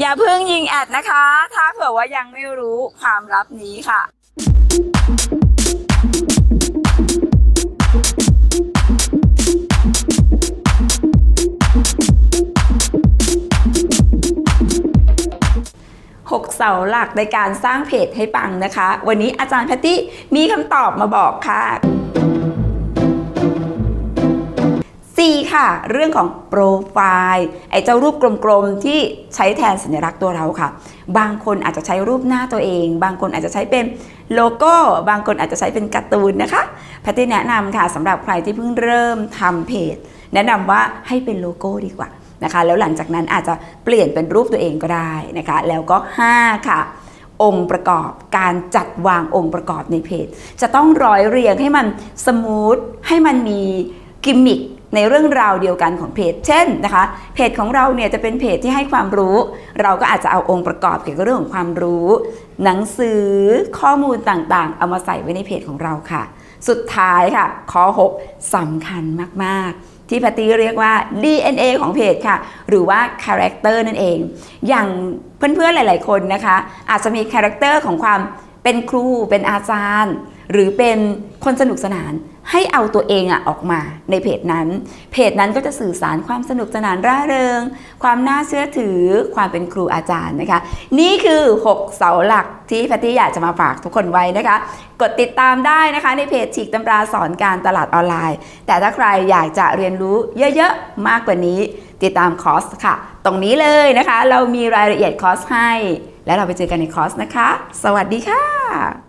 อย่าเพิ่งยิงแอดนะคะ ถ้าเผื่อว่ายังไม่รู้ความลับนี้ค่ะหกเสาหลักในการสร้างเพจให้ปังนะคะ วันนี้อาจารย์แพตตี้มีคำตอบมาบอกค่ะ ค่ะ เรื่องของโปรไฟล์ไอ้เจ้ารูปกลมๆที่ใช้แทนสัญลักษณ์ตัวเราค่ะ บางคนอาจจะใช้รูปหน้าตัวเอง บางคนอาจจะใช้เป็นโลโก้ บางคนอาจจะใช้เป็นการ์ตูนนะคะแพตตี้แนะนำค่ะสำหรับใครที่เพิ่งเริ่มทำเพจ แนะนำว่าให้เป็นโลโก้ดีกว่านะคะแล้วหลังจากนั้นอาจจะเปลี่ยนเป็นรูปตัวเองก็ได้นะคะ แล้วก็ 5 ค่ะ องค์ประกอบการจัดวางองค์ประกอบในเพจ จะต้องร้อยเรียงให้มันสมูทให้มันมีกิมมิค ในเรื่องราวเดียวกันของเพจ เช่นนะคะ เพจของเราเนี่ยจะเป็นเพจที่ให้ความรู้ เราก็อาจจะเอาองค์ประกอบเกี่ยวกับเรื่องของความรู้ หนังสือข้อมูลต่างๆ เอามาใส่ไว้ในเพจของเราค่ะ สุดท้ายค่ะข้อ6สำคัญมากๆที่แพตตี้เรียกว่า DNA ของเพจค่ะ หรือว่า Character นั่นเอง อย่างเพื่อนๆหลายๆคนนะคะ อาจจะมี Character ของความเป็นครูเป็นอาจารย์ หรือเป็นคนสนุกสนาน ให้เอาตัวเองอะออกมาในเพจนั้น เพจนั้นก็จะสื่อสารความสนุกสนานร่าเริง ความน่าเชื่อถือ ความเป็นครูอาจารย์นะคะ นี่คือ 6 เสาหลักที่แพตตี้อยากจะมาฝากทุกคนไว้นะคะ กดติดตามได้นะคะ ในเพจฉีกตำราสอนการตลาดออนไลน์ แต่ถ้าใครอยากจะเรียนรู้เยอะๆ มากกว่านี้ ติดตามคอร์สค่ะ ตรงนี้เลยนะคะ เรามีรายละเอียดคอร์สให้ แล้วเราไปเจอกันในคอร์สนะคะ สวัสดีค่ะ